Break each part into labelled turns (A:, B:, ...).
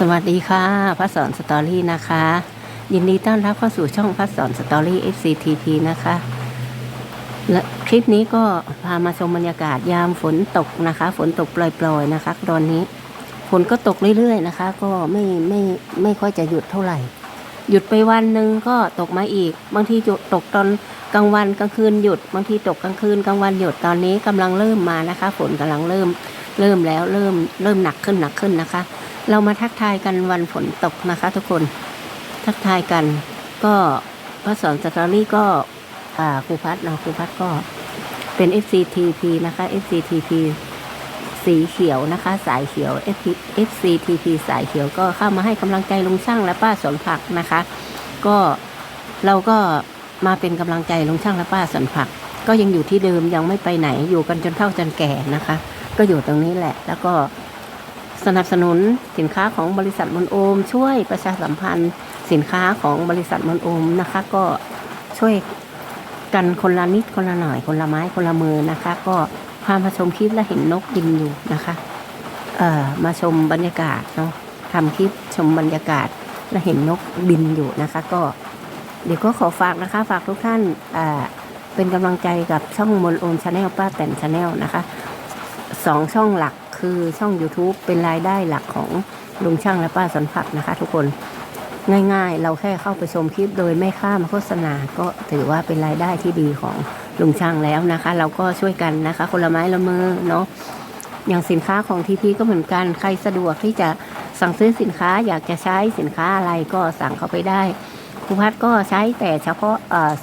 A: สวัสดีค่ะพระสอนสตอรี่นะคะ ยินดีต้อนรับเข้าสู่ช่องพระสอนสตอรี่ FCTP นะคะ และคลิปนี้ก็พามาชมบรรยากาศยามฝนตกนะคะ ฝนตกปล่อยๆนะคะ ตอนนี้ฝนก็ตกเรื่อยๆนะคะ ก็ไม่ไม่ไม่ค่อยจะหยุดเท่าไหร่ หยุดไปวันหนึ่งก็ตกมาอีก บางทีหยุดตกตอนกลางวันกลางคืนหยุดบางทีตกกลางคืนกลางวันหยุดตอนนี้กำลังเริ่มมานะคะ ฝนกำลังเริ่มเริ่มแล้วเริ่มเริ่มหนักขึ้นหนักขึ้นนะคะ เรามาทักทายกันวันฝนตกนะคะทุกคน ทักทายกัน ก็พระสอนสตอรี่ก็ครูพัฒน์เนาะครูพัฒน์ก็เป็น FCTP นะคะ FCTP สีเขียวนะคะ สายเขียว FCTP สายเขียวก็เข้ามาให้กำลังใจลุงช่างและป้าสวนผักนะคะ ก็เราก็มาเป็นกำลังใจลุงช่างและป้าสวนผัก ก็ยังอยู่ที่เดิมยังไม่ไปไหนอยู่กันจนเท่าจนแก่นะคะ ก็อยู่ตรงนี้แหละแล้วก็ สนับสนุนสินค้าของบริษัทมนโอม ช่วยประชาสัมพันธ์ สินค้าของบริษัทมนโอมนะคะ ก็ช่วยกันคนละนิดคนละหน่อยคนละไม้คนละมือนะคะ ก็พามาชมคลิปและเห็นนกบินอยู่นะคะเอ่อมาชมบรรยากาศเนาะทำคลิปชมบรรยากาศและเห็นนกบินอยู่นะคะ ก็เดี๋ยวก็ขอฝากนะคะ ฝากทุกท่านอ่าเป็นกำลังใจกับช่องมนโอมชาแนลป้าแต่นชาแนลนะคะสองช่องหลัก คือช่อง YouTube เป็นรายได้หลักของลุงช่างและป้าสันผักนะคะทุกคนง่ายๆ เราแค่เข้าไปชมคลิปโดยไม่ข้ามโฆษณาก็ถือว่าเป็นรายได้ที่ดีของลุงช่างแล้วนะคะ เราก็ช่วยกันนะคะ คนละไม้ละมือเนาะอย่างสินค้าของทีพีก็เหมือนกันใครสะดวกที่จะสั่งซื้อสินค้าอยากจะใช้สินค้าอะไรก็สั่งเข้าไปได้ครูพัดก็ใช้แต่เฉพาะ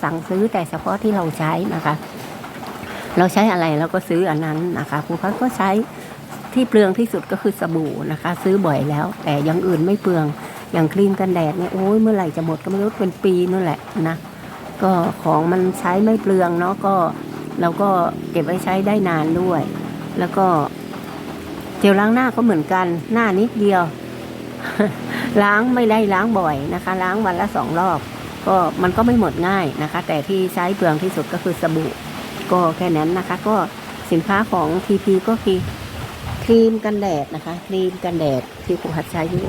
A: สั่งซื้อแต่เฉพาะที่เราใช้นะคะ เราใช้อะไรเราก็ซื้ออันนั้นนะคะครูพัดก็ใช้ ที่เปลืองที่สุดก็คือสบู่นะคะ ซื้อบ่อยแล้ว แต่อยังอื่นไม่เปลืองอย่างครีมกันแดดเนี่ยโอ้ยเมื่อไหร่จะหมดก็ไม่รู้เป็นปีนั่นแหละนะก็ของมันใช้ไม่เปลืองเนาะก็เราก็เก็บไว้ใช้ได้นานด้วย แล้วก็เจลล้างหน้าก็เหมือนกัน หน้านิดเดียว ล้างไม่ได้ล้างบ่อยนะคะ ล้างวันละสองรอบ ก็มันก็ไม่หมดง่ายนะคะ แต่ที่ใช้เปลืองที่สุดก็คือสบู่ ก็แค่นั้นนะคะ ก็สินค้าของ TP ก็คือ ครีมกันแดดนะคะ ครีมกันแดดที่ครูพัดใช้อยู่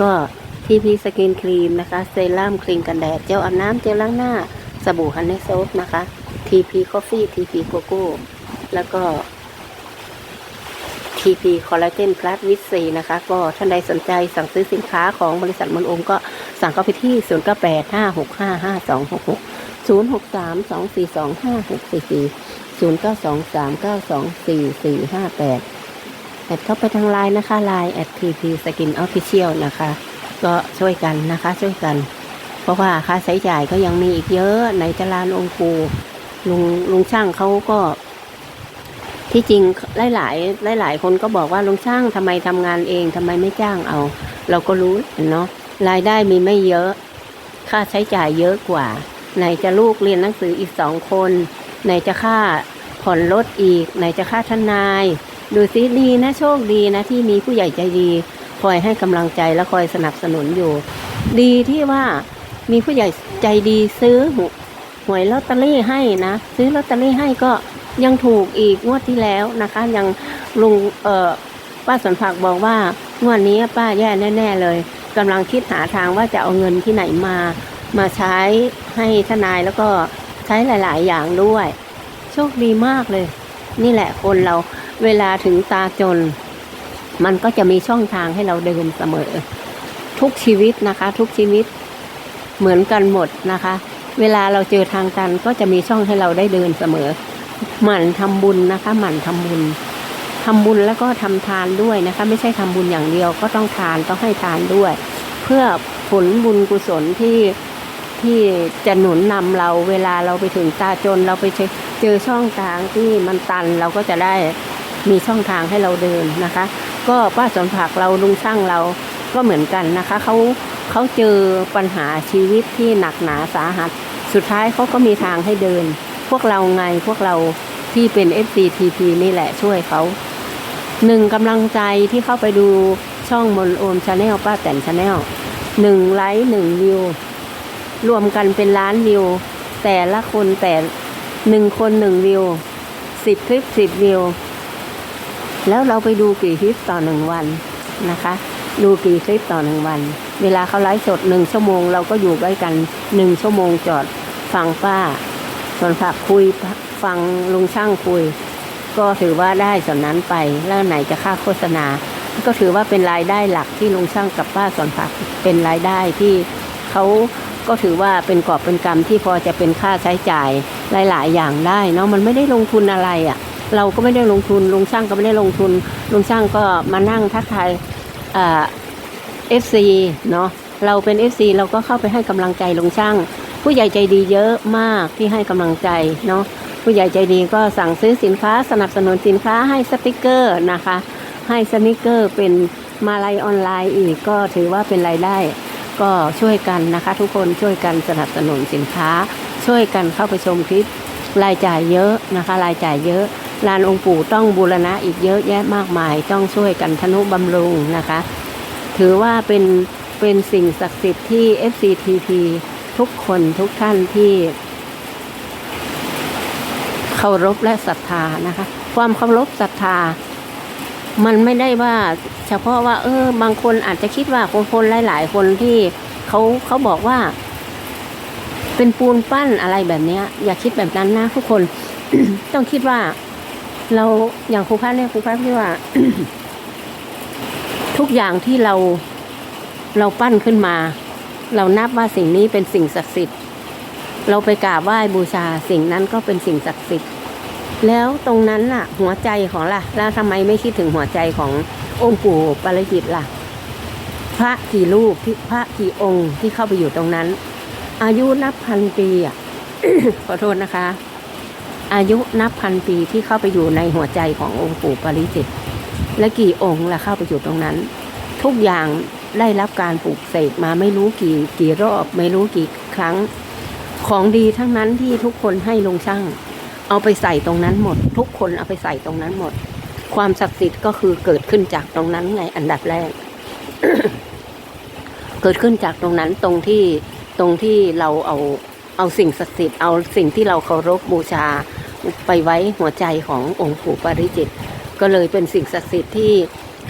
A: ก็ TP สกินครีมนะคะเซรั่มครีมกันแดดเจลอาบน้ำเจลล้างหน้าสบู่ฮันนี่โซฟนะคะ TP Coffee TP Coco แล้วก็ TP Collagen Plus with C นะคะ ก็ท่านใดสนใจสั่งซื้อสินค้าของบริษัทมนโอมก็สั่งเข้าไปที่ 0 9 8 5 6 5 5 2 6 6 0 6 3 2 4 2 5 6 4 4 0 9 2 3 9 2 4 4 5 8 แอดเข้าไปทางไลน์นะคะไลน์ at TP Skin Official นะคะ ก็ช่วยกันนะคะช่วยกัน เพราะว่าค่าใช้จ่ายก็ยังมีอีกเยอะในตลาดองครูลุงลุงช่างเขาก็ ที่จริงหลายหลายหลายคนก็บอกว่าลุงช่างทำไมทำงานเองทำไมไม่จ้างเอา เราก็รู้เนาะรายได้มีไม่เยอะ ค่าใช้จ่ายเยอะกว่า ไหนจะลูกเรียนหนังสืออีกสองคน ไหนจะค่าผ่อนรถอีก ไหนจะค่าทนาย ดูซิดีนะโชคดีนะที่มีผู้ใหญ่ใจดี คอยให้กำลังใจและคอยสนับสนุนอยู่ ดีที่ว่ามีผู้ใหญ่ใจดีซื้อหวหวยลอตเตอรี่ให้นะ ซื้อลอตเตอรี่ให้ก็ยังถูกอีกงวดที่แล้วนะคะ ยังลุงเอ่อป้าสนผักบอกว่างวดนี้ป้าแย่แน่ ๆ เลยกำลังคิดหาทางว่าจะเอาเงินที่ไหนมา มาใช้ให้ทนายแล้วก็ใช้หลาย ๆ อย่างด้วย โชคดีมากเลย นี่แหละคนเราเวลาถึงตาจน มันก็จะมีช่องทางให้เราเดินเสมอ ทุกชีวิตนะคะ ทุกชีวิตเหมือนกันหมดนะคะ เวลาเราเจอทางตันก็จะมีช่องให้เราได้เดินเสมอ หมั่นทำบุญนะคะ หมั่นทำบุญทำบุญแล้วก็ทำทานด้วยนะคะ ไม่ใช่ทำบุญอย่างเดียวก็ต้องทานต้องให้ทานด้วย เพื่อผลบุญกุศลที่ที่จะหนุนนำเราเวลาเราไปถึงตาจนเราไปเจอ เจอช่องทางที่มันตันเราก็จะได้มีช่องทางให้เราเดินนะคะ ก็ป้าสนผักเราลุงช่างเราก็เหมือนกันนะคะเขาเขาเจอปัญหาชีวิตที่หนักหนาสาหัส สุดท้ายเขาก็มีทางให้เดิน พวกเราไงพวกเราที่เป็น FCTP นี่แหละช่วยเขาหนึ่งกำลังใจที่เข้าไปดูช่องมนโอมชาแนลป้าแต่นชาแนลหนึ่งไลค์หนึ่งวิว รวมกันเป็นล้านวิว แต่ละคนแต่ หนึ่งคนหนึ่งวิวสิบคลิปสิบวิว แล้วเราไปดูกี่คลิปต่อหนึ่งวันนะคะ ดูกี่คลิปต่อหนึ่งวัน เวลาเขาไลฟ์สดหนึ่งชั่วโมง เราก็อยู่ด้วยกันหนึ่งชั่วโมงจอดฟังป้า ส่วนฝากคุยฟังลุงช่างคุย ก็ถือว่าได้ส่วนนั้นไป แล้วไหนจะค่าโฆษณา ก็ถือว่าเป็นรายได้หลักที่ลุงช่างกับป้าสอนผักเป็นรายได้ที่เขา ก็ถือว่าเป็นกอบเป็นกรรมที่พอจะเป็นค่าใช้จ่ายหลาย ๆ อย่างได้เนาะมันไม่ได้ลงทุนอะไรอะ่ะ เราก็ไม่ได้ลงทุนลุงช่างก็ไม่ได้ลงทุนลุงช่างก็มานั่งทักทายเอฟซีเนาะเราเป็น FC เราก็เข้าไปให้กำลังใจลุงช่าง ผู้ใหญ่ใจดีเยอะมากที่ให้กำลังใจเนาะผู้ใหญ่ใจดีก็สั่งซื้อสินค้าสนับสนุนสินค้าให้สติกเกอร์นะคะ ให้สนิกเกอร์เป็นมาลัยออนไลน์อีกก็ถือว่าเป็นรายได้ ก็ช่วยกันนะคะ ทุกคนช่วยกันสนับสนุนสินค้า ช่วยกันเข้าไปชมคลิปรายจ่ายเยอะนะคะ รายจ่ายเยอะลานองค์ปู่ต้องบูรณะอีกเยอะแยะมากมาย ต้องช่วยกันทนุบำรุงนะคะ ถือว่าเป็นเป็นสิ่งศักดิ์สิทธิ์ที่ FCTP ทุกคนทุกท่านที่เคารพและศรัทธานะคะ ความเคารพศรัทธา มันไม่ได้ว่าเฉพาะว่า เออ บางคนอาจจะคิดว่าคนคนหลาย ๆ คนที่เขาเขาบอกว่า เป็นปูนปั้นอะไรแบบเนี้ยอย่าคิดแบบนั้นนะทุกคน ต้องคิดว่า เราอย่างครูพัฒน์เนี่ยครูพัฒน์คิดว่า ทุกอย่างที่เราเราปั้นขึ้นมา เรานับว่าสิ่งนี้เป็นสิ่งศักดิ์สิทธิ์ เราไปกราบไหว้บูชาสิ่งนั้นก็เป็นสิ่งศักดิ์สิทธิ์ แล้วตรงนั้นน่ะ หัวใจของล่ะ แล้วทำไมไม่คิดถึงหัวใจขององค์ปู่ปารจิตล่ะ พระกี่รูปที่พระกี่องค์ที่เข้าไปอยู่ตรงนั้น อายุนับพันปีอะขอโทษนะคะ อายุนับพันปีที่เข้าไปอยู่ในหัวใจขององค์ปู่ปาริจิต และกี่องค์ล่ะเข้าไปอยู่ตรงนั้น ทุกอย่างได้รับการปลูกเสกมาไม่รู้กี่กี่รอบ ไม่รู้กี่ครั้ง ของดีทั้งนั้นที่ทุกคนให้ลงช่าง เอาไปใส่ตรงนั้นหมด ทุกคนเอาไปใส่ตรงนั้นหมด ความศักดิ์สิทธิ์ก็คือเกิดขึ้นจากตรงนั้นไงอันดับแรก เกิดขึ้นจากตรงนั้นตรงที่ตรงที่เราเอาเอาสิ่งศักดิ์สิทธิ์เอาสิ่งที่เราเคารพบูชาไปไว้หัวใจขององค์ปู่ปาริจิต ก็เลยเป็นสิ่งศักดิ์สิทธิ์ที่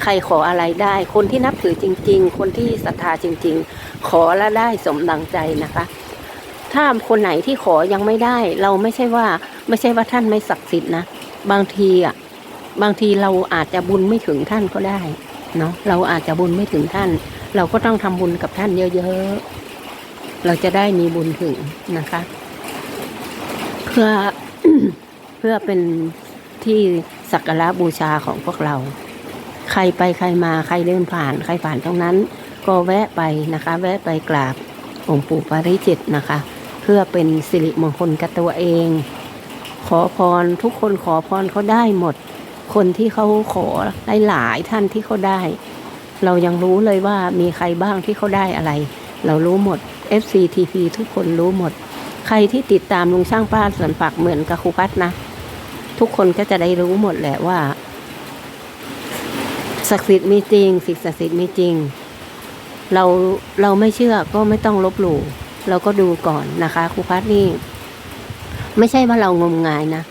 A: ใครขออะไรได้ คนที่นับถือจริง ๆ คนที่ศรัทธาจริง ๆ ขอแล้วได้สมดังใจนะคะ ถ้าคนไหนที่ขอยังไม่ได้ เราไม่ใช่ว่า ไม่ใช่ว่าท่านไม่ศักดิ์สิทธิ์นะบางทีอะบางทีเราอาจจะบุญไม่ถึงท่านก็ได้เนาะเราอาจจะบุญไม่ถึงท่าน เราก็ต้องทำบุญกับท่านเยอะๆเราจะได้มีบุญถึงนะคะ เพื่อเพื่อเป็นที่สักการะบูชาของพวกเรา ใครไปใครมาใครเดินผ่าน ใครผ่านตรงนั้น ก็แวะไปนะคะ แวะไปกราบองค์ปู่ปาริจิตนะคะ พื่อเป็นสิริมงคลกับตัวเอง ขอพรทุกคนขอพรเขาได้หมด คนที่เขาขอหลายๆท่านที่เขาได้ เรายังรู้เลยว่ามีใครบ้างที่เขาได้อะไร เรารู้หมด FCTP ทุกคนรู้หมด ใครที่ติดตามลุงช่างป้าสวนผักเหมือนกับครูพัฒนะ ทุกคนก็จะได้รู้หมดแหละว่าศักดิ์สิทธิ์มีจริงสิ่งศักดิ์สิทธิ์มีจริง เราเราไม่เชื่อก็ไม่ต้องลบหลู่ เราก็ดูก่อนนะคะครูพัฒนี่ ไม่ใช่ว่าเรางมงายนะ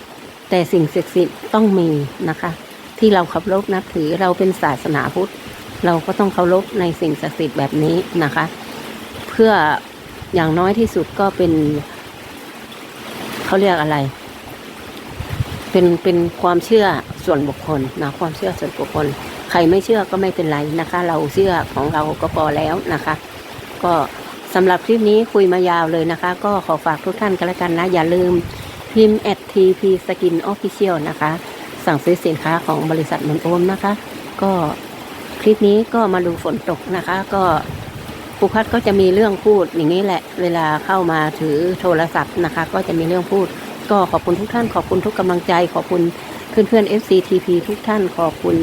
A: แต่สิ่งศักดิ์สิทธิ์ต้องมีนะคะ ที่เราเคารพนับถือเราเป็นศาสนาพุทธ เราก็ต้องเคารพในสิ่งศักดิ์สิทธิ์แบบนี้นะคะ เพื่ออย่างน้อยที่สุดก็เป็นเขาเรียกอะไร เป็นเป็นความเชื่อส่วนบุคคลนะความเชื่อส่วนบุคคล ใครไม่เชื่อก็ไม่เป็นไรนะคะ เราเชื่อของเราก็พอแล้วนะคะ ก็ สำหรับคลิปนี้คุยมายาวเลยนะคะ ก็ขอฝากทุกท่านกันล้วกันนะ อย่าลืมพิมพ์ at tp skin official นะคะ สั่งซื้อสินค้าของบริษัทเหมือนโอมนะคะ ก็คลิปนี้ก็มาดูฝนตกนะคะ ก็ครูพัดก็จะมีเรื่องพูดอย่างนี้แหละ เวลาเข้ามาถือโทรศัพท์นะคะ ก็จะมีเรื่องพูด ก็ขอบคุณทุกท่านขอบคุณทุกกำลังใจ ขอบคุณเพื่อนเพื่อนๆ FCTP ทุกท่านขอบคุณ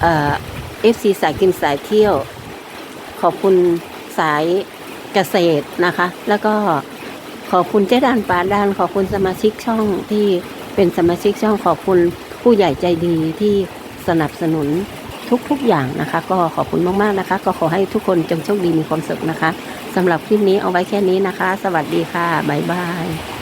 A: เอ่อ FC สายกินสายเที่ยว ขอบคุณ สายเกษตรนะคะ แล้วก็ขอบคุณเจ๊ดานปาดาน ขอบคุณสมาชิกช่องที่เป็นสมาชิกช่องขอบคุณผู้ใหญ่ใจดีที่สนับสนุนทุกๆอย่างนะคะ ก็ขอบคุณมากๆนะคะ ก็ขอให้ทุกคนจงโชคดีมีความสุขนะคะสำหรับคลิปนี้เอาไว้แค่นี้นะคะ สวัสดีค่ะบ๊ายบาย